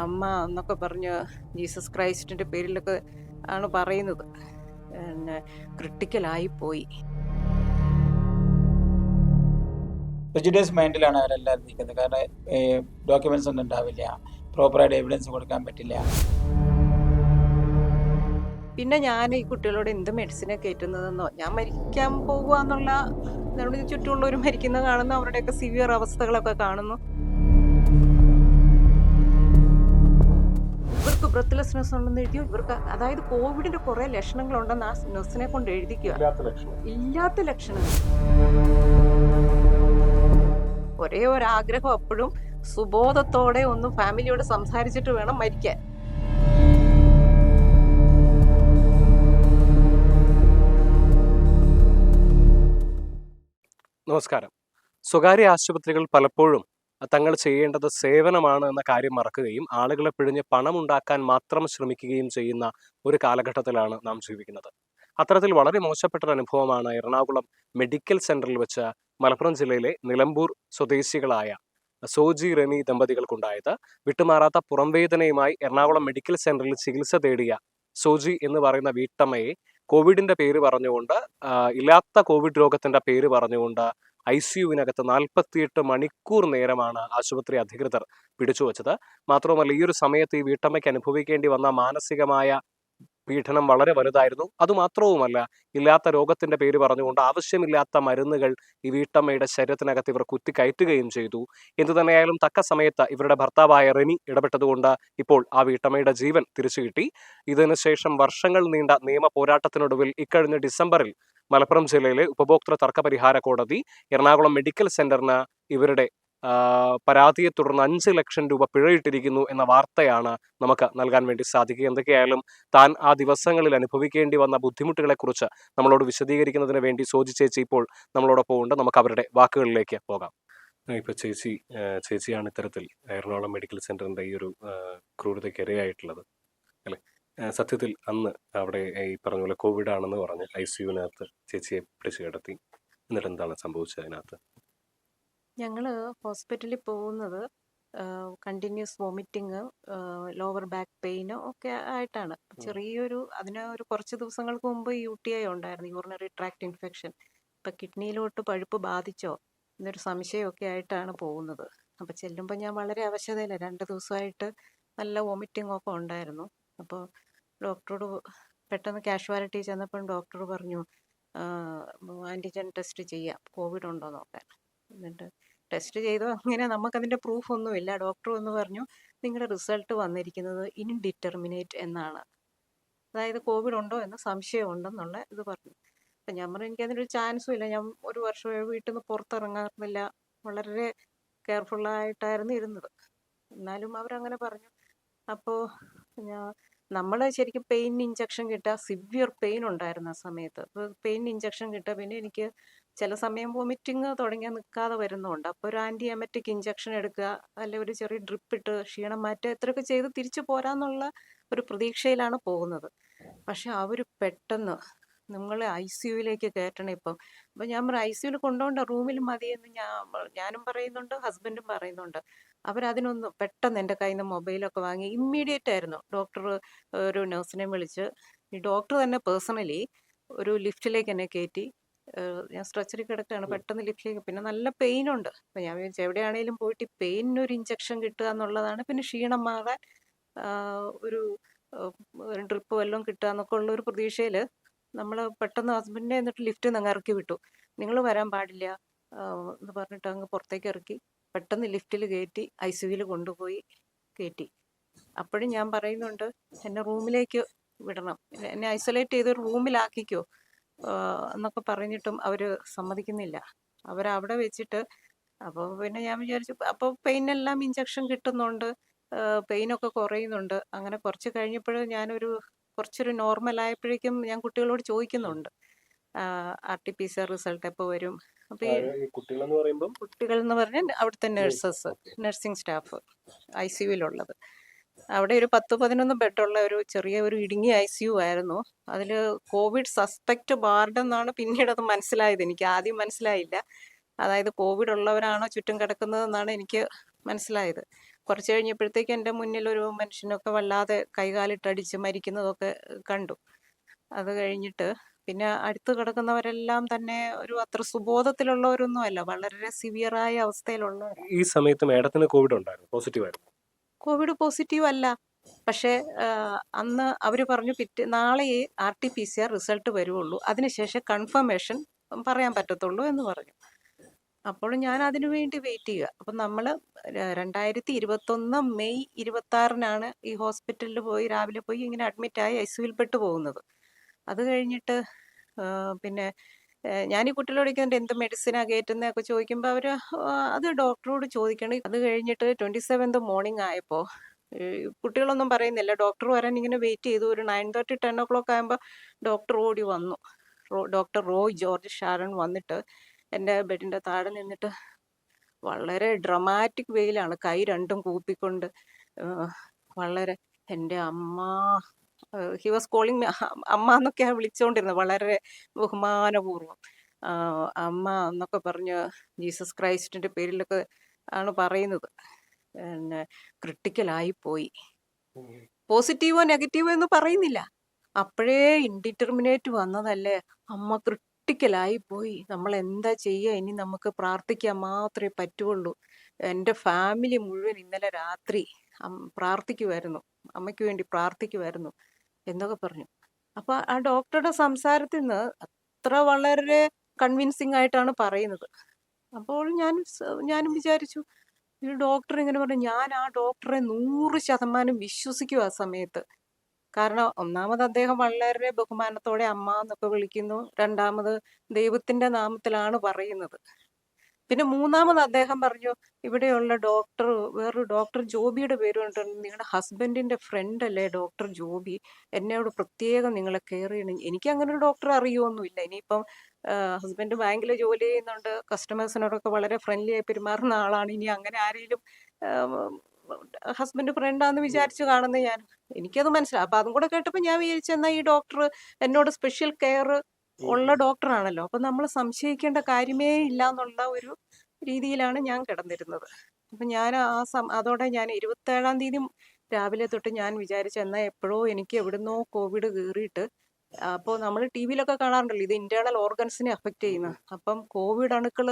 അമ്മ എന്നൊക്കെ പറഞ്ഞ് ജീസസ് ക്രൈസ്റ്റിന്റെ പേരിലൊക്കെ ആണ് പറയുന്നത്. പിന്നെ ക്രിട്ടിക്കലായി പോയി. പ്രിജുഡൈസ് മൈൻഡിലാണ് അവരെല്ലാവരും നിൽക്കുന്നത്. കാരണം ഡോക്യുമെന്റ്സ് ഒന്നും ഉണ്ടാവില്ല. പ്രോപ്പറായിട്ട് എവിഡൻസ് കൊടുക്കാൻ പറ്റില്ല. പിന്നെ ഞാൻ ഈ കുട്ടികളോട് എന്ത് മെഡിസിനെ കയറ്റുന്നതെന്നോ? ഞാൻ മരിക്കാൻ പോകുക എന്നുള്ള നമ്മുടെ ചുറ്റുമുള്ളവർ മരിക്കുന്നത് കാണുന്നു. അവരുടെയൊക്കെ സിവിയർ അവസ്ഥകളൊക്കെ കാണുന്നു. ഇവർക്ക് ബ്രത്ത്ലെസ്നെസ് ഉണ്ടെന്ന് എഴുതിയോ? ഇവർക്ക് അതായത് കോവിഡിന്റെ കുറെ ലക്ഷണങ്ങളുണ്ടെന്ന് ആ നഴ്സിനെ കൊണ്ട് എഴുതിക്കുക. ഇല്ലാത്ത ലക്ഷണങ്ങൾ ഒരേ ഒരു ആഗ്രഹം അപ്പോഴും സുബോധത്തോടെ ഒന്ന് ഫാമിലിയോട് സംസാരിച്ചിട്ട് വേണം മരിക്കാൻ. നമസ്കാരം. സ്വകാര്യ ആശുപത്രികൾ പലപ്പോഴും തങ്ങൾ ചെയ്യേണ്ടത് സേവനമാണ് എന്ന കാര്യം മറക്കുകയും ആളുകളെ പിഴിഞ്ഞ് പണമുണ്ടാക്കാൻ മാത്രം ശ്രമിക്കുകയും ചെയ്യുന്ന ഒരു കാലഘട്ടത്തിലാണ് നാം ജീവിക്കുന്നത്. അത്തരത്തിൽ വളരെ മോശപ്പെട്ട ഒരു അനുഭവമാണ് എറണാകുളം മെഡിക്കൽ സെന്ററിൽ വെച്ച് മലപ്പുറം ജില്ലയിലെ നിലമ്പൂർ സ്വദേശികളായ സോജി റെനി ദമ്പതികൾക്കുണ്ടായത്. വിട്ടുമാറാത്ത പുറംവേദനയുമായി എറണാകുളം മെഡിക്കൽ സെന്ററിൽ ചികിത്സ തേടിയ സോജി എന്ന് പറയുന്ന വീട്ടമ്മയെ കോവിഡിന്റെ പേര് പറഞ്ഞുകൊണ്ട് ഇല്ലാത്ത കോവിഡ് രോഗത്തിന്റെ പേര് പറഞ്ഞുകൊണ്ട് ഐ സിയുവിനകത്ത് നാൽപ്പത്തിയെട്ട് മണിക്കൂർ നേരമാണ് ആശുപത്രി അധികൃതർ പിടിച്ചു വച്ചത് മാത്രവുമല്ല ഈ ഒരു സമയത്ത് ഈ വീട്ടമ്മയ്ക്ക് അനുഭവിക്കേണ്ടി വന്ന മാനസികമായ പീഡനം വളരെ വലുതായിരുന്നു. അതുമാത്രവുമല്ല ഇല്ലാത്ത രോഗത്തിന്റെ പേര് പറഞ്ഞുകൊണ്ട് ആവശ്യമില്ലാത്ത മരുന്നുകൾ ഈ വീട്ടമ്മയുടെ ശരീരത്തിനകത്ത് ഇവർ കുത്തിക്കയറ്റുകയും ചെയ്തു. എന്തു തന്നെയായാലും തക്ക സമയത്ത് ഇവരുടെ ഭർത്താവായ റെനി ഇടപെട്ടതുകൊണ്ട് ഇപ്പോൾ ആ വീട്ടമ്മയുടെ ജീവൻ തിരിച്ചു കിട്ടി ഇതിനുശേഷം വർഷങ്ങൾ നീണ്ട നിയമ പോരാട്ടത്തിനൊടുവിൽ ഇക്കഴിഞ്ഞ ഡിസംബറിൽ മലപ്പുറം ജില്ലയിലെ ഉപഭോക്തൃ തർക്ക പരിഹാര കോടതി എറണാകുളം മെഡിക്കൽ സെന്ററിന് ഇവരുടെ പരാതിയെ തുടർന്ന് അഞ്ച് ലക്ഷം രൂപ പിഴയിട്ടിരിക്കുന്നു എന്ന വാർത്തയാണ് നമുക്ക് നൽകാൻ വേണ്ടി സാധിക്കുക. എന്തൊക്കെയായാലും താൻ ആ ദിവസങ്ങളിൽ അനുഭവിക്കേണ്ടി വന്ന ബുദ്ധിമുട്ടുകളെക്കുറിച്ച് നമ്മളോട് വിശദീകരിക്കുന്നതിന് വേണ്ടി സോജി ചേച്ചി ഇപ്പോൾ നമ്മളോടൊപ്പം ഉണ്ട്. നമുക്ക് അവരുടെ വാക്കുകളിലേക്ക് പോകാം. ഇപ്പൊ ചേച്ചി ചേച്ചിയാണ് ഇത്തരത്തിൽ എറണാകുളം മെഡിക്കൽ സെന്ററിന്റെ ഈ ഒരു ക്രൂരതയ്ക്ക് ഇരയായിട്ടുള്ളത് അല്ലെ? സത്യത്തിൽ അന്ന് അവിടെ ഈ പറഞ്ഞ പോലെ കോവിഡ് ആണെന്ന് പറഞ്ഞ് ഐ സിയുവിനകത്ത് ചേച്ചിയെ പിടിച്ചു കിടത്തി. എന്നിട്ട് എന്താണ് സംഭവിച്ചത് അതിനകത്ത്? ഞങ്ങൾ ഹോസ്പിറ്റലിൽ പോകുന്നത് കണ്ടിന്യൂസ് വോമിറ്റിങ് ലോവർ ബാക്ക് പെയിനോ ഒക്കെ ആയിട്ടാണ്. ചെറിയൊരു അതിന് ഒരു കുറച്ച് ദിവസങ്ങൾക്ക് മുമ്പ് യു ടി ഐ ഉണ്ടായിരുന്നു യൂറിനറി ട്രാക്ട് ഇൻഫെക്ഷൻ. ഇപ്പം കിഡ്നിയിലോട്ട് പഴുപ്പ് ബാധിച്ചോ എന്നൊരു സംശയമൊക്കെ ആയിട്ടാണ് പോകുന്നത്. അപ്പോൾ ചെല്ലുമ്പോൾ ഞാൻ വളരെ അവശതയില്ല രണ്ട് ദിവസമായിട്ട് നല്ല വോമിറ്റിംഗ് ഒക്കെ ഉണ്ടായിരുന്നു. അപ്പോൾ ഡോക്ടറോട് പെട്ടെന്ന് കാഷ്വാലിറ്റി ചെന്നപ്പോൾ ഡോക്ടർ പറഞ്ഞു ആന്റിജൻ ടെസ്റ്റ് ചെയ്യാം കോവിഡ് ഉണ്ടോ നോക്കാൻ. എന്നിട്ട് ടെസ്റ്റ് ചെയ്തു അങ്ങനെ നമുക്കതിന്റെ പ്രൂഫ് ഒന്നുമില്ല. ഡോക്ടർ എന്ന് പറഞ്ഞു നിങ്ങളുടെ റിസൾട്ട് വന്നിരിക്കുന്നത് ഇൻഡിറ്റർമിനേറ്റ് എന്നാണ്. അതായത് കോവിഡ് ഉണ്ടോ എന്ന് സംശയം ഉണ്ടെന്നുള്ള ഇത് പറഞ്ഞു. അപ്പം ഞാൻ പറഞ്ഞു എനിക്കതിനൊരു ചാൻസും ഇല്ല. ഞാൻ ഒരു വർഷം വീട്ടിൽ നിന്ന് പുറത്തിറങ്ങാറില്ല. വളരെ കെയർഫുള്ളായിട്ടായിരുന്നു ഇരുന്നത്. എന്നാലും അവരങ്ങനെ പറഞ്ഞു. അപ്പോൾ ഞാൻ നമ്മൾ ശരിക്കും പെയിൻ ഇഞ്ചക്ഷൻ കിട്ടുക സിവിയർ പെയിൻ ഉണ്ടായിരുന്ന സമയത്ത്. പെയിൻ ഇഞ്ചക്ഷൻ കിട്ടുക പിന്നെ എനിക്ക് ചില സമയം വോമിറ്റിങ് തുടങ്ങിയാൽ നിൽക്കാതെ വരുന്നുണ്ട്. അപ്പോൾ ഒരു ആന്റി എമറ്റിക് ഇഞ്ചക്ഷൻ എടുക്കുക അല്ലെ ഒരു ചെറിയ ഡ്രിപ്പ് ഇട്ട് ക്ഷീണം മാറ്റുക ഇത്രയൊക്കെ ചെയ്ത് തിരിച്ചു പോരാന്നുള്ള ഒരു പ്രതീക്ഷയിലാണ് പോകുന്നത്. പക്ഷെ അവർ പെട്ടെന്ന് നമ്മളെ ഐ സിയുയിലേക്ക് കയറ്റണം ഇപ്പം. അപ്പം ഞാൻ പറയാം ഐ സിയുയിൽ കൊണ്ടുപോകണ്ട റൂമിൽ മതിയെന്ന് ഞാൻ ഞാനും പറയുന്നുണ്ട് ഹസ്ബൻഡും പറയുന്നുണ്ട്. അവരതിനൊന്ന് പെട്ടെന്ന് എന്റെ കയ്യിൽ നിന്ന് മൊബൈലൊക്കെ വാങ്ങി ഇമ്മീഡിയറ്റ് ആയിരുന്നു. ഡോക്ടർ ഒരു നഴ്സിനെ വിളിച്ച്. ഈ ഡോക്ടർ തന്നെ പേഴ്സണലി ഒരു ലിഫ്റ്റിലേക്ക് എന്നെ കയറ്റി ഞാൻ സ്ട്രെച്ചറി കിടക്കുകയാണ് പെട്ടെന്ന് ലിഫ്റ്റിലേക്ക് പിന്നെ നല്ല പെയിൻ ഉണ്ട്. അപ്പം ഞാൻ വിചാരിച്ചു എവിടെയാണെങ്കിലും പോയിട്ട് പെയിനൊരു ഇഞ്ചക്ഷൻ കിട്ടുക എന്നുള്ളതാണ്. പിന്നെ ക്ഷീണം മാറാൻ ഒരു ഡ്രിപ്പ് വല്ലതും കിട്ടുക എന്നൊക്കെ ഉള്ള ഒരു പ്രതീക്ഷയിൽ നമ്മൾ പെട്ടെന്ന് ഹസ്ബൻഡിനെ എന്നിട്ട് ലിഫ്റ്റിൽ നിന്ന് അങ്ങ് ഇറക്കി വിട്ടു. നിങ്ങൾ വരാൻ പാടില്ല എന്ന് പറഞ്ഞിട്ട് അങ്ങ് പുറത്തേക്ക് ഇറക്കി. പെട്ടെന്ന് ലിഫ്റ്റിൽ കയറ്റി ഐ സിയുവിൽ കൊണ്ടുപോയി കയറ്റി അപ്പോഴും ഞാൻ പറയുന്നുണ്ട് എന്നെ റൂമിലേക്ക് വിടണം. എന്നെ ഐസൊലേറ്റ് ചെയ്ത് റൂമിലാക്കിക്കോ എന്നൊക്കെ പറഞ്ഞിട്ടും അവർ സമ്മതിക്കുന്നില്ല. അവരവിടെ വെച്ചിട്ട് അപ്പോൾ പിന്നെ ഞാൻ വിചാരിച്ചു അപ്പോൾ പെയിനെല്ലാം ഇഞ്ചക്ഷൻ കിട്ടുന്നുണ്ട് പെയിനൊക്കെ കുറയുന്നുണ്ട്. അങ്ങനെ കുറച്ച് കഴിഞ്ഞപ്പോൾ ഞാനൊരു കുറച്ചൊരു നോർമൽ ആയപ്പോഴേക്കും ഞാൻ കുട്ടികളോട് ചോദിക്കുന്നുണ്ട്. R T P C R result എപ്പോൾ വരും? അപ്പോൾ പറയുമ്പോൾ കുട്ടികൾ എന്ന് പറഞ്ഞാൽ അവിടുത്തെ nurses nursing staff I C യുവിലുള്ളത് അവിടെ ഒരു പത്ത് പതിനൊന്ന് ബെഡുള്ള ഒരു ചെറിയ ഒരു ഇടുങ്ങിയ ഐ സി യു ആയിരുന്നു. അതിൽ കോവിഡ് സസ്പെക്ട് വാർഡ് എന്നാണ് പിന്നീട് അത് മനസ്സിലായത്. എനിക്ക് ആദ്യം മനസ്സിലായില്ല. അതായത് കോവിഡ് ഉള്ളവരാണോ ചുറ്റും കിടക്കുന്നതെന്നാണ് എനിക്ക് മനസ്സിലായത്. കുറച്ച് കഴിഞ്ഞപ്പോഴത്തേക്ക് എന്റെ മുന്നിൽ ഒരു മനുഷ്യനൊക്കെ വല്ലാതെ കൈകാലിട്ടടിച്ച് മരിക്കുന്നതൊക്കെ കണ്ടു. അത് കഴിഞ്ഞിട്ട് പിന്നെ അടുത്ത് കിടക്കുന്നവരെല്ലാം തന്നെ ഒരു അത്ര സുബോധത്തിലുള്ളവരൊന്നും അല്ല വളരെ സിവിയറായ അവസ്ഥയിലുള്ള ഈ സമയത്ത് മേഡത്തിന് കോവിഡ് ഉണ്ടായിരുന്നു പോസിറ്റീവ് ആയിരുന്നു. കോവിഡ് പോസിറ്റീവ് അല്ല. പക്ഷേ അന്ന് അവർ പറഞ്ഞു പിറ്റേ നാളെ R T P C R result വരുവുള്ളൂ. അതിനുശേഷം കൺഫർമേഷൻ പറയാൻ പറ്റത്തുള്ളൂ എന്ന് പറഞ്ഞു. അപ്പോൾ ഞാൻ അതിനു വേണ്ടി വെയിറ്റ് ചെയ്യുക. അപ്പം നമ്മൾ രണ്ടായിരത്തി ഇരുപത്തൊന്ന് മെയ് ഇരുപത്തി ആറിനാണ് ഈ ഹോസ്പിറ്റലിൽ പോയി രാവിലെ പോയി ഇങ്ങനെ അഡ്മിറ്റായി ഐ സിയുവിൽപ്പെട്ട് പോകുന്നത്. അത് കഴിഞ്ഞിട്ട് പിന്നെ ഞാൻ ഈ കുട്ടികളോട് ചോദിക്കുന്നുണ്ട് എന്ത് മെഡിസിനാ കയറ്റുന്നതൊക്കെ ചോദിക്കുമ്പോൾ അവർ അത് ഡോക്ടറോട് ചോദിക്കണം. അത് കഴിഞ്ഞിട്ട് ട്വന്റി സെവൻത് മോർണിംഗ് ആയപ്പോൾ കുട്ടികളൊന്നും പറയുന്നില്ല. ഡോക്ടർ വരാൻ ഇങ്ങനെ വെയിറ്റ് ചെയ്തു. ഒരു nine thirty ten o'clock ആകുമ്പോൾ ഡോക്ടർ ഓടി വന്നു. ഡോക്ടർ റോയ് ജോർജ് ഷാരൺ വന്നിട്ട് എന്റെ ബെഡിന്റെ താഴെ നിന്നിട്ട് വളരെ ഡ്രമാറ്റിക് വേയിലാണ്. കൈ രണ്ടും കൂപ്പിക്കൊണ്ട് വളരെ എന്റെ അമ്മ ഹി വാസ് കോളിങ് അമ്മ എന്നൊക്കെയാണ് വിളിച്ചുകൊണ്ടിരുന്നത് വളരെ ബഹുമാനപൂർവം അമ്മ എന്നൊക്കെ പറഞ്ഞ് ജീസസ് ക്രൈസ്റ്റിന്റെ പേരിലൊക്കെ ആണ് പറയുന്നത്. പിന്നെ ക്രിട്ടിക്കലായി പോയി പോസിറ്റീവോ നെഗറ്റീവോ എന്ന് പറയുന്നില്ല. അപ്പോഴേ ഇൻഡിറ്റർമിനേറ്റ് വന്നതല്ലേ? അമ്മ ക്രിട്ടിക്കലായി പോയി. നമ്മൾ എന്താ ചെയ്യുക ഇനി നമുക്ക് പ്രാർത്ഥിക്കാൻ മാത്രമേ പറ്റുള്ളൂ എന്റെ ഫാമിലി മുഴുവൻ ഇന്നലെ രാത്രി പ്രാർത്ഥിക്കുമായിരുന്നു അമ്മയ്ക്ക് വേണ്ടി പ്രാർത്ഥിക്കുമായിരുന്നു എന്നൊക്കെ പറഞ്ഞു. അപ്പൊ ആ ഡോക്ടറുടെ സംസാരത്തിൽ നിന്ന് അത്ര വളരെ കൺവിൻസിങ് ആയിട്ടാണ് പറയുന്നത്. അപ്പോൾ ഞാൻ ഞാനും വിചാരിച്ചു ഈ ഡോക്ടർ ഇങ്ങനെ പറഞ്ഞു ഞാൻ ആ ഡോക്ടറെ നൂറ് ശതമാനം വിശ്വസിക്കും ആ സമയത്ത്. കാരണം ഒന്നാമത് അദ്ദേഹം വളരെ ബഹുമാനത്തോടെ അമ്മ എന്നൊക്കെ വിളിക്കുന്നു. രണ്ടാമത് ദൈവത്തിന്റെ നാമത്തിലാണ് പറയുന്നത്. പിന്നെ മൂന്നാമത് അദ്ദേഹം പറഞ്ഞു ഇവിടെയുള്ള ഡോക്ടർ വേറൊരു ഡോക്ടർ ജോബിയുടെ പേര് കണ്ടിട്ടുണ്ട്. നിങ്ങളുടെ ഹസ്ബൻഡിന്റെ ഫ്രണ്ട് അല്ലേ ഡോക്ടർ ജോബി? എന്നോട് പ്രത്യേകം നിങ്ങളെ കെയർ ചെയ്യണം. എനിക്ക് അങ്ങനെ ഒരു ഡോക്ടർ അറിയുമൊന്നുമില്ല ഇനിയിപ്പം ഹസ്ബൻഡ് ബാങ്കിൽ ജോലി ചെയ്യുന്നുണ്ട്. കസ്റ്റമേഴ്സിനോടൊക്കെ വളരെ ഫ്രണ്ട്ലി ആയി പെരുമാറുന്ന ആളാണ്. ഇനി അങ്ങനെ ആരെങ്കിലും ഹസ്ബൻഡ് ഫ്രണ്ടാന്ന് വിചാരിച്ചു കാണുന്നത് ഞാൻ. എനിക്കത് മനസ്സിലായി. അപ്പൊ അതും കൂടെ കേട്ടപ്പോൾ ഞാൻ വിചാരിച്ചു എന്നാ ഈ ഡോക്ടർ എന്നോട് സ്പെഷ്യൽ കെയർ ഉള്ള ഡോക്ടർ ആണല്ലോ അപ്പൊ നമ്മൾ സംശയിക്കേണ്ട കാര്യമേ ഇല്ല എന്നുള്ള ഒരു രീതിയിലാണ് ഞാൻ കിടന്നിരുന്നത്. അപ്പൊ ഞാൻ ആ സം അതോടെ ഞാൻ ഇരുപത്തേഴാം തീയതി രാവിലെ തൊട്ട് ഞാൻ വിചാരിച്ചു എന്നാ എപ്പോഴോ എനിക്ക് എവിടുന്നോ കോവിഡ് കയറിയിട്ട് അപ്പോൾ നമ്മൾ ടി വിയിലൊക്കെ കാണാറുണ്ടല്ലോ ഇത് ഇന്റേണൽ ഓർഗൻസിനെ അഫക്റ്റ് ചെയ്യുന്ന. അപ്പം കോവിഡ് അണുക്കൾ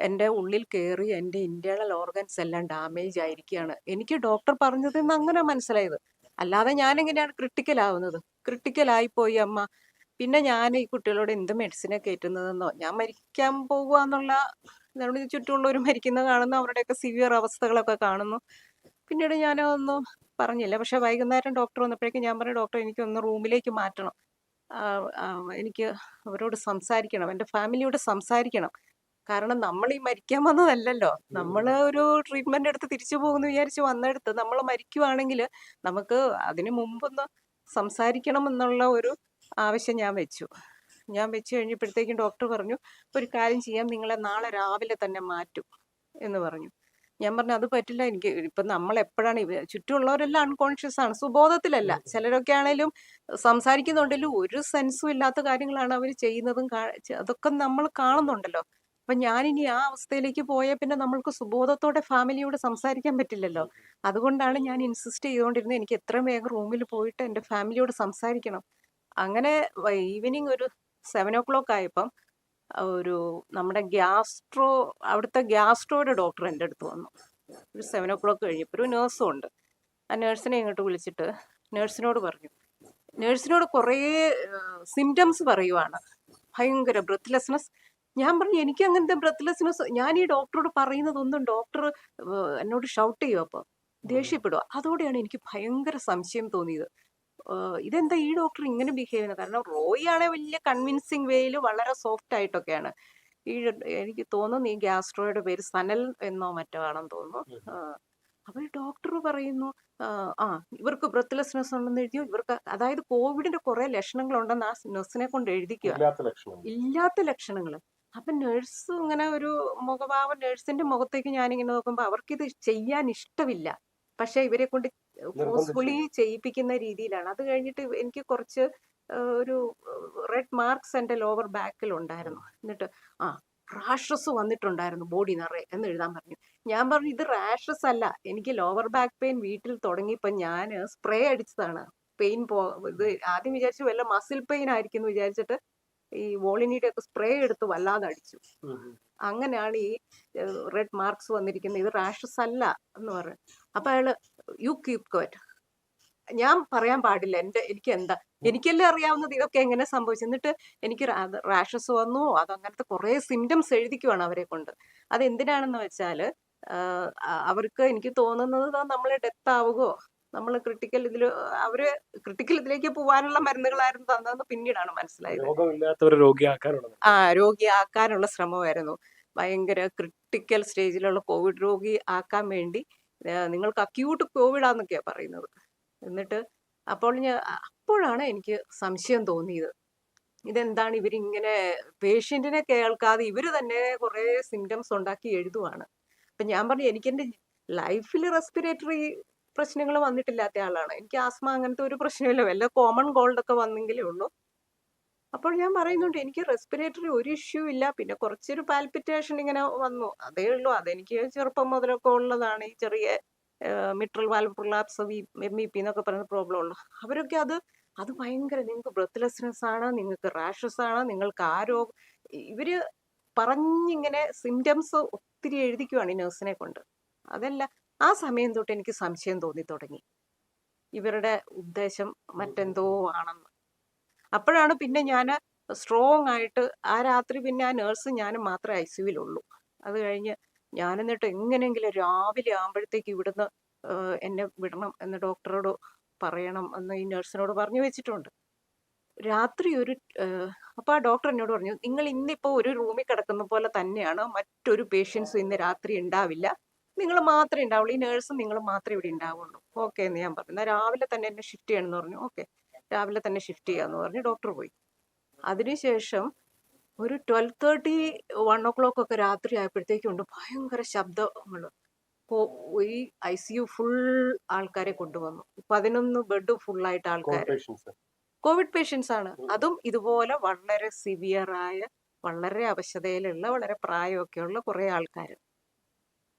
എന്റെ ഉള്ളിൽ കയറി എന്റെ ഇന്റേണൽ ഓർഗൻസ് എല്ലാം ഡാമേജ് ആയിരിക്കുകയാണ് എനിക്ക് ഡോക്ടർ പറഞ്ഞത് എന്ന് അങ്ങനെ മനസ്സിലായത്. അല്ലാതെ ഞാൻ എങ്ങനെയാണ് ക്രിട്ടിക്കൽ ആവുന്നത്? ക്രിട്ടിക്കൽ പോയി അമ്മ. പിന്നെ ഞാൻ ഈ കുട്ടികളോട് എന്ത് മെഡിസിനെ കയറ്റുന്നതെന്നോ? ഞാൻ മരിക്കാൻ പോകുക എന്നുള്ള നമ്മുടെ ചുറ്റുമുള്ളവർ മരിക്കുന്നത് കാണുന്നു. അവരുടെയൊക്കെ സിവിയർ അവസ്ഥകളൊക്കെ കാണുന്നു. പിന്നീട് ഞാനൊന്നും പറഞ്ഞില്ല. പക്ഷെ വൈകുന്നേരം ഡോക്ടർ വന്നപ്പോഴേക്കും ഞാൻ പറഞ്ഞു ഡോക്ടർ എനിക്കൊന്ന് റൂമിലേക്ക് മാറ്റണം. എനിക്ക് അവരോട് സംസാരിക്കണം. എന്റെ ഫാമിലിയോട് സംസാരിക്കണം. കാരണം നമ്മൾ ഈ മരിക്കാൻ വന്നതല്ലല്ലോ. നമ്മൾ ഒരു ട്രീറ്റ്മെന്റ് എടുത്ത് തിരിച്ചു പോകുന്നു വിചാരിച്ച് വന്നെടുത്ത് നമ്മൾ മരിക്കുവാണെങ്കിൽ നമുക്ക് അതിന് മുമ്പൊന്ന് സംസാരിക്കണം എന്നുള്ള ഒരു ആവശ്യം ഞാൻ വെച്ചു. ഞാൻ വെച്ച് കഴിഞ്ഞപ്പോഴത്തേക്കും ഡോക്ടർ പറഞ്ഞു ഒരു കാര്യം ചെയ്യാം നിങ്ങളെ നാളെ രാവിലെ തന്നെ മാറ്റും എന്ന് പറഞ്ഞു. ഞാൻ പറഞ്ഞു അത് പറ്റില്ല എനിക്ക് ഇപ്പം നമ്മൾ എപ്പോഴാണ് ചുറ്റുമുള്ളവരെല്ലാം അൺകോൺഷ്യസ് ആണ്. സുബോധത്തിലല്ല. ചിലരൊക്കെ ആണെങ്കിലും സംസാരിക്കുന്നുണ്ടെങ്കിലും ഒരു സെൻസും ഇല്ലാത്ത കാര്യങ്ങളാണ് അവർ ചെയ്യുന്നതും അതൊക്കെ നമ്മൾ കാണുന്നുണ്ടല്ലോ. അപ്പൊ ഞാനിനി ആ അവസ്ഥയിലേക്ക് പോയാൽ പിന്നെ നമ്മൾക്ക് സുബോധത്തോടെ ഫാമിലിയോട് സംസാരിക്കാൻ പറ്റില്ലല്ലോ. അതുകൊണ്ടാണ് ഞാൻ ഇൻസിസ്റ്റ് ചെയ്തുകൊണ്ടിരുന്നത് എനിക്ക് എത്രയും വേഗം റൂമിൽ പോയിട്ട് എന്റെ ഫാമിലിയോട് സംസാരിക്കണം. അങ്ങനെ ഈവനിങ് ഒരു സെവൻ ഓ ക്ലോക്ക് ആയപ്പം ഒരു നമ്മുടെ ഗ്യാസ്ട്രോ അവിടുത്തെ ഗ്യാസ്ട്രോയുടെ ഡോക്ടർ എന്റെ അടുത്ത് വന്നു. ഒരു സെവൻ ഓ ക്ലോക്ക് കഴിഞ്ഞപ്പോൾ ഒരു നേഴ്സും ഉണ്ട്. ആ നേഴ്സിനെ ഇങ്ങോട്ട് വിളിച്ചിട്ട് നേഴ്സിനോട് പറഞ്ഞു. നേഴ്സിനോട് കുറേ സിംറ്റംസ് പറയുവാണ്. ഭയങ്കര ബ്രത്ത്ലെസ്നെസ് ഞാൻ പറഞ്ഞു എനിക്ക് അങ്ങനത്തെ ബ്രത്ത്ലെസ്നെസ് ഞാൻ ഈ ഡോക്ടറോട് പറയുന്നതൊന്നും ഡോക്ടർ എന്നോട് ഷൗട്ട് ചെയ്യും അപ്പോൾ ദേഷ്യപ്പെടുക അതോടെയാണ് എനിക്ക് ഭയങ്കര സംശയം തോന്നിയത്. ഇതെന്താ ഈ ഡോക്ടർ ഇങ്ങനെ ബിഹേവ് ചെയ്യുന്നത്? കാരണം റോയി ആണെ വലിയ കൺവിൻസിങ് വേയിൽ വളരെ സോഫ്റ്റ് ആയിട്ടൊക്കെയാണ്. ഈ എനിക്ക് തോന്നുന്നു ഈ ഗ്യാസ്ട്രോയുടെ പേര് സനൽ എന്നോ മറ്റോ ആണെന്ന് തോന്നുന്നു. അപ്പൊ ഈ ഡോക്ടർ പറയുന്നു ആ, ഇവർക്ക് ബ്രത്ത്ലെസ്നെസ് ഉണ്ടെന്ന് എഴുതിയോ? ഇവർക്ക് അതായത് കോവിഡിന്റെ കുറെ ലക്ഷണങ്ങളുണ്ടെന്ന് ആ നഴ്സിനെ കൊണ്ട് എഴുതിക്കുക ഇല്ലാത്ത ലക്ഷണങ്ങൾ അപ്പൊ നഴ്സ് ഇങ്ങനെ ഒരു മുഖഭാവം നഴ്സിന്റെ മുഖത്തേക്ക് ഞാനിങ്ങനെ നോക്കുമ്പോൾ അവർക്കിത് ചെയ്യാൻ ഇഷ്ടമില്ല. പക്ഷെ ഇവരെ കൊണ്ട് ഫോഴ്സ്ഫുള്ളി ചെയ്യിപ്പിക്കുന്ന രീതിയിലാണ്. അത് കഴിഞ്ഞിട്ട് എനിക്ക് കുറച്ച് ഒരു റെഡ് മാർക്സ് എന്റെ ലോവർ ബാക്കിൽ ഉണ്ടായിരുന്നു. എന്നിട്ട് ആ റാഷസ് വന്നിട്ടുണ്ടായിരുന്നു ബോഡി നിറയെ എന്ന് എഴുതാൻ പറഞ്ഞു. ഞാൻ പറഞ്ഞു ഇത് റാഷസ് അല്ല. എനിക്ക് ലോവർ ബാക്ക് പെയിൻ വീട്ടിൽ തുടങ്ങിയപ്പോൾ ഞാൻ സ്പ്രേ അടിച്ചതാണ്. പെയിൻ പോ ഇത് ആദ്യം വിചാരിച്ചു വല്ല മസിൽ പെയിൻ ആയിരിക്കും എന്ന് വിചാരിച്ചിട്ട് ഈ വോളിനിയുടെ ഒക്കെ സ്പ്രേ എടുത്ത് വല്ലാതെ അടിച്ചു അങ്ങനെയാണ് ഈ റെഡ് മാർക്സ് വന്നിരിക്കുന്നത്. ഇത് റാഷസ് അല്ല എന്ന് പറഞ്ഞു അപ്പൊ അയാൾ യു കീപ് ക്വറ്റ് ഞാൻ പറയാൻ പാടില്ല. എന്റെ എനിക്ക് എന്താ എനിക്കല്ലേ അറിയാവുന്നത് ഇതൊക്കെ എങ്ങനെ സംഭവിച്ചു? എന്നിട്ട് എനിക്ക് റാഷസ് വന്നു. അത് അങ്ങനത്തെ കുറെ സിംറ്റംസ് എഴുതിക്കുവാണ് അവരെ കൊണ്ട്. അത് എന്തിനാണെന്ന് വെച്ചാൽ അവർക്ക് എനിക്ക് തോന്നുന്നത് നമ്മൾ ഡെത്ത് ആവുകയോ നമ്മൾ ക്രിട്ടിക്കൽ ഇതിൽ അവർ ക്രിട്ടിക്കൽ ഇതിലേക്ക് പോകാനുള്ള മരുന്നുകളായിരുന്നു തന്നതെന്ന് പിന്നീടാണ് മനസ്സിലായത്. രോഗമില്ലാത്തവരെ ആ രോഗിയാക്കാനുള്ള ശ്രമമായിരുന്നു. ഭയങ്കര ക്രിട്ടിക്കൽ സ്റ്റേജിലുള്ള കോവിഡ് രോഗി ആക്കാൻ വേണ്ടി നിങ്ങൾക്ക് അക്യൂട്ട് കോവിഡ് ആന്നൊക്കെയാ പറയുന്നത്. എന്നിട്ട് അപ്പോൾ ഞാൻ അപ്പോഴാണ് എനിക്ക് സംശയം തോന്നിയത്. ഇതെന്താണ് ഇവരിങ്ങനെ പേഷ്യന്റിനെ കേൾക്കാതെ ഇവർ തന്നെ കുറെ സിംറ്റംസ് ഉണ്ടാക്കി എഴുതുവാണ്. അപ്പൊ ഞാൻ പറഞ്ഞു എനിക്ക് എന്റെ ലൈഫിൽ റെസ്പിറേറ്ററി പ്രശ്നങ്ങൾ വന്നിട്ടില്ലാത്ത ആളാണ്. എനിക്ക് ആസ്മ അങ്ങനത്തെ ഒരു പ്രശ്നമില്ല. വല്ല കോമൺ ഗോൾഡ് ഒക്കെ വന്നെങ്കിലേ ഉള്ളൂ. അപ്പോൾ ഞാൻ പറയുന്നുണ്ട് എനിക്ക് റെസ്പിറേറ്ററി ഒരു ഇഷ്യൂ ഇല്ല. പിന്നെ കുറച്ചൊരു പാൽപിറ്റേഷൻ ഇങ്ങനെ വന്നു. അതേ ഉള്ളൂ. അതെനിക്ക് ചെറുപ്പം മുതലൊക്കെ ഉള്ളതാണ്. ഈ ചെറിയ mitral valve prolapse M E P എന്നൊക്കെ പറയുന്ന പ്രോബ്ലം ഉള്ളു. അവരൊക്കെ അത് അത് ഭയങ്കര നിങ്ങൾക്ക് ബ്രത്ത്ലെസ്നെസ് ആണ് നിങ്ങൾക്ക് റാഷസ് ആണ് നിങ്ങൾക്ക് ആ രോഗം ഇവർ പറഞ്ഞിങ്ങനെ സിംറ്റംസ് ഒത്തിരി എഴുതിക്കുവാണ് ഈ നഴ്സിനെ കൊണ്ട്. അതല്ല ആ സമയം തൊട്ട് എനിക്ക് സംശയം തോന്നി തുടങ്ങി. ഇവരുടെ ഉദ്ദേശം മറ്റെന്തോ ആണെന്ന്. അപ്പോഴാണ് പിന്നെ ഞാൻ സ്ട്രോങ് ആയിട്ട് ആ രാത്രി പിന്നെ ആ നേഴ്സ് ഞാനും മാത്രമേ ഐ സിയുവിലുള്ളൂ അത് കഴിഞ്ഞ് ഞാൻ എന്നിട്ട് എങ്ങനെയെങ്കിലും രാവിലെ ആകുമ്പോഴത്തേക്ക് ഇവിടുന്ന് എന്നെ വിടണം എന്ന് ഡോക്ടറോട് പറയണം എന്ന് ഈ നഴ്സിനോട് പറഞ്ഞു വെച്ചിട്ടുണ്ട്. രാത്രി ഒരു അപ്പോൾ ആ ഡോക്ടർ എന്നോട് പറഞ്ഞു നിങ്ങൾ ഇന്നിപ്പോൾ ഒരു റൂമിൽ കിടക്കുന്ന പോലെ തന്നെയാണ് മറ്റൊരു പേഷ്യൻസും ഇന്ന് രാത്രി ഉണ്ടാവില്ല. നിങ്ങൾ മാത്രമേ ഉണ്ടാവുള്ളൂ. ഈ നേഴ്സും നിങ്ങൾ മാത്രമേ ഇവിടെ ഉണ്ടാവുള്ളൂ. ഓക്കെ എന്ന് ഞാൻ പറഞ്ഞു. എന്നാൽ രാവിലെ തന്നെ എന്നെ ഷിഫ്റ്റ് ചെയ്യണമെന്ന് പറഞ്ഞു. ഓക്കെ രാവിലെ തന്നെ ഷിഫ്റ്റ് ചെയ്യാന്ന് പറഞ്ഞു ഡോക്ടർ പോയി. അതിനുശേഷം ഒരു twelve thirty one o'clock ഒക്കെ രാത്രി ആയപ്പോഴത്തേക്കും ഉണ്ട് ഭയങ്കര ശബ്ദങ്ങൾ ഈ ഐ സി യു ഫുൾ ആൾക്കാരെ കൊണ്ടുവന്നു. പതിനൊന്ന് ബെഡ് ഫുള്ളായിട്ട് ആൾക്കാർ കോവിഡ് പേഷ്യൻസ് ആണ്. അതും ഇതുപോലെ വളരെ സിവിയറായ വളരെ അവശതയിലുള്ള വളരെ പ്രായമൊക്കെയുള്ള കുറെ ആൾക്കാർ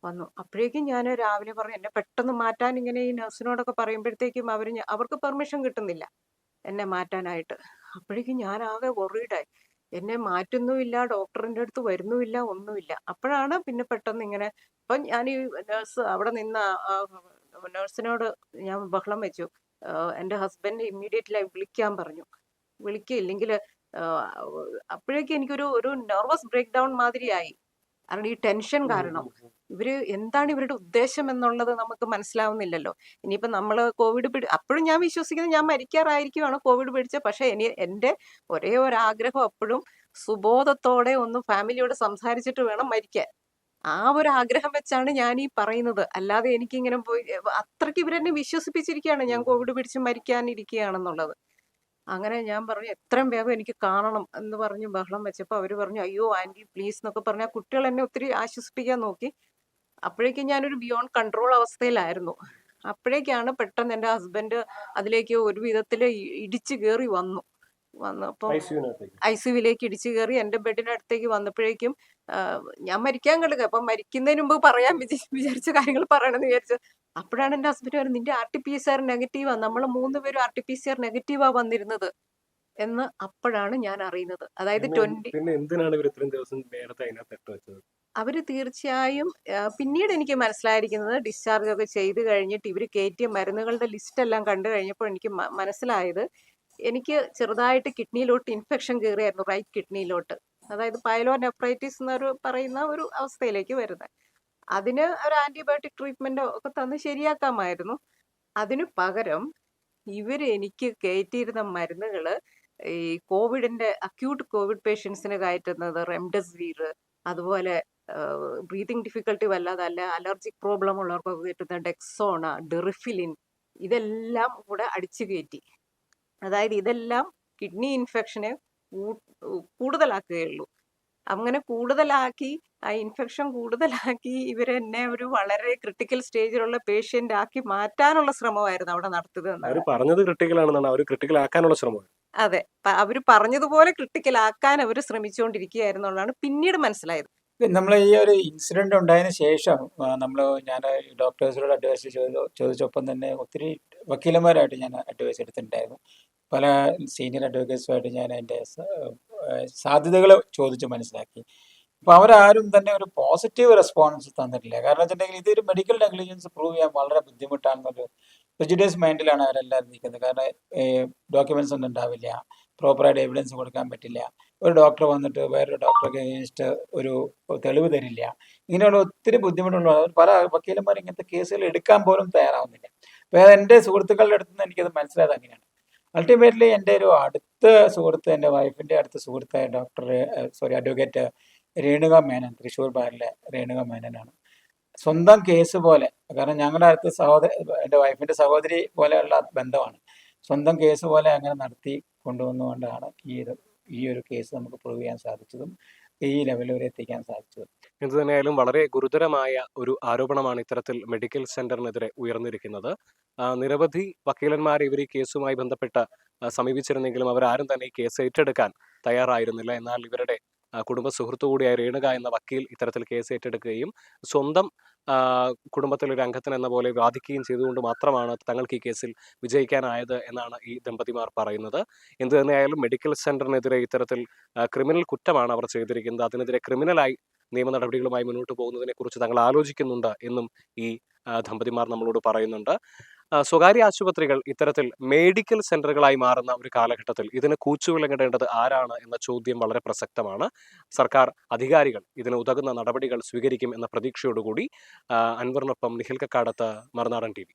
വന്നു. അപ്പോഴേക്കും ഞാൻ രാവിലെ പറഞ്ഞു എന്നെ പെട്ടെന്ന് മാറ്റാൻ ഇങ്ങനെ ഈ നഴ്സിനോടൊക്കെ പറയുമ്പോഴത്തേക്കും അവർ അവർക്ക് പെർമിഷൻ കിട്ടുന്നില്ല എന്നെ മാറ്റാനായിട്ട്. അപ്പോഴേക്കും ഞാൻ ആകെ worried-ആയി എന്നെ മാറ്റുന്നുമില്ല ഡോക്ടറിന്റെ അടുത്ത് വരുന്നുമില്ല ഒന്നുമില്ല. അപ്പോഴാണ് പിന്നെ പെട്ടെന്ന് ഇങ്ങനെ അപ്പം ഞാൻ ഈ നഴ്സ് അവിടെ നിന്ന നഴ്സിനോട് ഞാൻ ബഹളം വെച്ചു. എന്റെ ഹസ്ബൻഡ് ഇമ്മീഡിയറ്റ്ലി വിളിക്കാൻ പറഞ്ഞു. വിളിക്കില്ലെങ്കിൽ അപ്പോഴേക്കും എനിക്കൊരു ഒരു നെർവസ് ബ്രേക്ക് ഡൗൺ മാതിരിയായി. കാരണം ഈ ടെൻഷൻ കാരണം. ഇവർ എന്താണ് ഇവരുടെ ഉദ്ദേശം എന്നുള്ളത് നമുക്ക് മനസ്സിലാവുന്നില്ലല്ലോ. ഇനിയിപ്പോ നമ്മൾ കോവിഡ് പിടി അപ്പോഴും ഞാൻ വിശ്വസിക്കുന്നത് ഞാൻ മരിക്കാറായിരിക്കുവാണ് കോവിഡ് പിടിച്ച പക്ഷെ ഇനി എന്റെ ഒരേ ഒരു ആഗ്രഹം അപ്പോഴും സുബോധത്തോടെ ഒന്ന് ഫാമിലിയോട് സംസാരിച്ചിട്ട് വേണം മരിക്കാൻ. ആ ഒരു ആഗ്രഹം വെച്ചാണ് ഞാൻ ഈ പറയുന്നത്. അല്ലാതെ എനിക്കിങ്ങനെ പോയി അത്രയ്ക്ക് ഇവരെന്നെ വിശ്വസിപ്പിച്ചിരിക്കുകയാണ് ഞാൻ കോവിഡ് പിടിച്ച് മരിക്കാനിരിക്കുകയാണെന്നുള്ളത്. അങ്ങനെ ഞാൻ പറഞ്ഞു എത്രയും വേഗം എനിക്ക് കാണണം എന്ന് പറഞ്ഞു ബഹളം വെച്ചപ്പോൾ അവർ പറഞ്ഞു അയ്യോ ആന്റി പ്ലീസ് എന്നൊക്കെ പറഞ്ഞ കുട്ടികൾ എന്നെ ഒത്തിരി ആശ്വസിപ്പിക്കാൻ നോക്കി. അപ്പോഴേക്കും ഞാനൊരു ബിയോണ്ട് കൺട്രോൾ അവസ്ഥയിലായിരുന്നു. അപ്പോഴേക്കാണ് പെട്ടെന്ന് എന്റെ ഹസ്ബൻഡ് അതിലേക്ക് ഒരു വിധത്തിൽ ഇടിച്ചു കയറി വന്നു. വന്നപ്പോൾ ഐ സിയുവിലേക്ക് ഇടിച്ചു കയറി എന്റെ ബെഡിനടുത്തേക്ക് വന്നപ്പോഴേക്കും ഞാൻ മരിക്കാൻ കിടക്കുക അപ്പം മരിക്കുന്നതിന് മുമ്പ് പറയാൻ വിചാരിച്ച കാര്യങ്ങൾ പറയണമെന്ന് വിചാരിച്ചു അപ്പോഴാണ് എന്റെ ഹസ്ബൻഡ് പറയുന്നത് നിന്റെ R T P C R നെഗറ്റീവാ നമ്മൾ മൂന്ന് പേരും R T P C R നെഗറ്റീവാ വന്നിരുന്നത്. എന്ന് അപ്പോഴാണ് ഞാൻ അറിയുന്നത്. അതായത് ട്വന്റി അവർ തീർച്ചയായും പിന്നീട് എനിക്ക് മനസ്സിലായിരിക്കുന്നത് ഡിസ്ചാർജ് ഒക്കെ ചെയ്ത് കഴിഞ്ഞിട്ട് ഇവർ കയറ്റിയ മരുന്നുകളുടെ ലിസ്റ്റ് എല്ലാം കണ്ടു കഴിഞ്ഞപ്പോൾ എനിക്ക് മനസ്സിലായത് എനിക്ക് ചെറുതായിട്ട് കിഡ്നിയിലോട്ട് ഇൻഫെക്ഷൻ കയറിയായിരുന്നു റൈറ്റ് കിഡ്നിയിലോട്ട്. അതായത് പൈലോ നെഫ്രൈറ്റിസ് എന്നൊരു പറയുന്ന ഒരു അവസ്ഥയിലേക്ക് വരുന്നത് അതിന് ഒരു ആന്റിബയോട്ടിക് ട്രീറ്റ്മെന്റോ ഒക്കെ തന്ന് ശരിയാക്കാമായിരുന്നു. അതിനു പകരം ഇവർ എനിക്ക് കയറ്റിയിരുന്ന മരുന്നുകൾ ഈ കോവിഡിന്റെ അക്യൂട്ട് കോവിഡ് പേഷ്യൻസിന് കയറ്റുന്നത് റെംഡെസിവിർ അതുപോലെ ബ്രീതിങ് ഡിഫിക്കൽട്ടി വല്ലാതെ അല്ല അലർജിക് പ്രോബ്ലം ഉള്ളവർക്കൊക്കെ കയറ്റുന്ന ഡെക്സോണ ഡെറിഫിലിൻ ഇതെല്ലാം കൂടെ അടിച്ചു കയറ്റി അതായത് ഇതെല്ലാം കിഡ്നി ഇൻഫെക്ഷനെ കൂടുതലാക്കുകയുള്ളൂ. അങ്ങനെ കൂടുതലാക്കി ആ ഇൻഫെക്ഷൻ കൂടുതലാക്കി ഇവരെന്നെ ഒരു വളരെ ക്രിട്ടിക്കൽ സ്റ്റേജിലുള്ള പേഷ്യന്റ് ആക്കി മാറ്റാനുള്ള ശ്രമമായിരുന്നു അവിടെ നടത്തുന്നത് പറഞ്ഞത് ക്രിട്ടിക്കൽ ആണെന്നാണ്. അവർ ക്രിട്ടിക്കൽ ആക്കാനുള്ള ശ്രമം അതെ. അവർ അവർ പറഞ്ഞതുപോലെ ക്രിട്ടിക്കൽ ആക്കാൻ അവർ ശ്രമിച്ചുകൊണ്ടിരിക്കുകയായിരുന്നുള്ളതാണ് പിന്നീട് മനസ്സിലായത്. നമ്മൾ ഈ ഒരു ഇൻസിഡന്റ് ഉണ്ടായതിനു ശേഷം നമ്മൾ ഞാൻ ഡോക്ടേഴ്സിനോട് അഡ്വൈസ് ചോദിച്ചു ചോദിച്ചൊപ്പം തന്നെ ഒത്തിരി വക്കീലന്മാരായിട്ട് ഞാൻ അഡ്വൈസ് എടുത്തിട്ടുണ്ടായിരുന്നു. പല സീനിയർ അഡ്വക്കേറ്റ്സുമായിട്ട് ഞാൻ അതിന്റെ സാധ്യതകൾ ചോദിച്ച് മനസ്സിലാക്കി. അപ്പോൾ അവരാരും തന്നെ ഒരു പോസിറ്റീവ് റെസ്പോൺസ് തന്നിട്ടില്ല. കാരണം വെച്ചിട്ടുണ്ടെങ്കിൽ ഇതൊരു മെഡിക്കൽ നെഗ്ലിജൻസ് പ്രൂവ് ചെയ്യാൻ വളരെ ബുദ്ധിമുട്ടാണെന്നൊരു പ്രിജിഡിയസ് മൈൻഡിലാണ് അവരെല്ലാവരും നിൽക്കുന്നത്. കാരണം ഡോക്യുമെന്റ്സ് ഒന്നും ഉണ്ടാവില്ല. പ്രോപ്പറായിട്ട് എവിഡൻസ് കൊടുക്കാൻ പറ്റില്ല. ഒരു ഡോക്ടർ വന്നിട്ട് വേറൊരു ഡോക്ടർക്ക് അഗേൻസ്റ്റ് ഒരു തെളിവ് തരില്ല. ഇങ്ങനെയുള്ള ഒത്തിരി ബുദ്ധിമുട്ടുള്ള പല വക്കീലന്മാർ ഇങ്ങനത്തെ കേസുകൾ എടുക്കാൻ പോലും തയ്യാറാവുന്നില്ല. വേറെ എന്റെ സുഹൃത്തുക്കളുടെ അടുത്ത് നിന്ന് എനിക്കത് മനസ്സിലായത് അങ്ങനെയാണ്. അൾട്ടിമേറ്റ്ലി എന്റെ ഒരു അടുത്ത സുഹൃത്ത് എന്റെ വൈഫിന്റെ അടുത്ത സുഹൃത്തായ doctor sorry advocate Renuka Menon Thrissur ബാറിലെ രേണുക മേനനാണ്. സ്വന്തം കേസ് പോലെ കാരണം ഞങ്ങളുടെ അടുത്ത് സഹോദര എന്റെ വൈഫിന്റെ സഹോദരി പോലെയുള്ള ബന്ധമാണ്. സ്വന്തം കേസ് പോലെ അങ്ങനെ നടത്തി കൊണ്ടുവന്നുകൊണ്ടാണ് ഈ ഈ ഒരു കേസ് നമുക്ക് പ്രൂവ് ചെയ്യാൻ സാധിച്ചതും ഈ ലെവൽ വരെ എത്തിക്കാൻ സാധിച്ചതും. എന്ത് തന്നെയായാലും വളരെ ഗുരുതരമായ ഒരു ആരോപണമാണ് ഇത്തരത്തിൽ മെഡിക്കൽ സെന്ററിനെതിരെ ഉയർന്നിരിക്കുന്നത്. നിരവധി വക്കീലന്മാർ ഇവർ ഈ കേസുമായി ബന്ധപ്പെട്ട് സമീപിച്ചിരുന്നെങ്കിലും അവരാരും തന്നെ ഈ കേസ് ഏറ്റെടുക്കാൻ തയ്യാറായിരുന്നില്ല. എന്നാൽ ഇവരുടെ കുടുംബ സുഹൃത്തു കൂടിയായ രേണുക എന്ന വക്കീൽ ഇത്തരത്തിൽ കേസ് ഏറ്റെടുക്കുകയും സ്വന്തം കുടുംബത്തിലൊരു അംഗത്തിന് എന്ന പോലെ വാദിക്കുകയും ചെയ്തുകൊണ്ട് മാത്രമാണ് തങ്ങൾക്ക് ഈ കേസിൽ വിജയിക്കാനായത് എന്നാണ് ഈ ദമ്പതിമാർ പറയുന്നത്. എന്തു തന്നെയായാലും മെഡിക്കൽ സെന്ററിനെതിരെ ഇത്തരത്തിൽ ക്രിമിനൽ കുറ്റമാണ് അവർ ചെയ്തിരിക്കുന്നത്. അതിനെതിരെ ക്രിമിനലായി നിയമ നടപടികളുമായി മുന്നോട്ട് പോകുന്നതിനെക്കുറിച്ച് തങ്ങൾ ആലോചിക്കുന്നുണ്ട് എന്നും ഈ ദമ്പതിമാർ നമ്മളോട് പറയുന്നുണ്ട്. സ്വകാര്യ ആശുപത്രികൾ ഇത്തരത്തിൽ മെഡിക്കൽ സെന്ററുകളായി മാറുന്ന ഒരു കാലഘട്ടത്തിൽ ഇതിന് കൂച്ചുവിളങ്ങിടേണ്ടത് ആരാണ് എന്ന ചോദ്യം വളരെ പ്രസക്തമാണ്. സർക്കാർ അധികാരികൾ ഇതിന് ഉതകുന്ന നടപടികൾ സ്വീകരിക്കും എന്ന പ്രതീക്ഷയോടുകൂടി അൻവറിനൊപ്പം നിഖിൽ കക്കാടത്ത് മറുനാടൻ ടി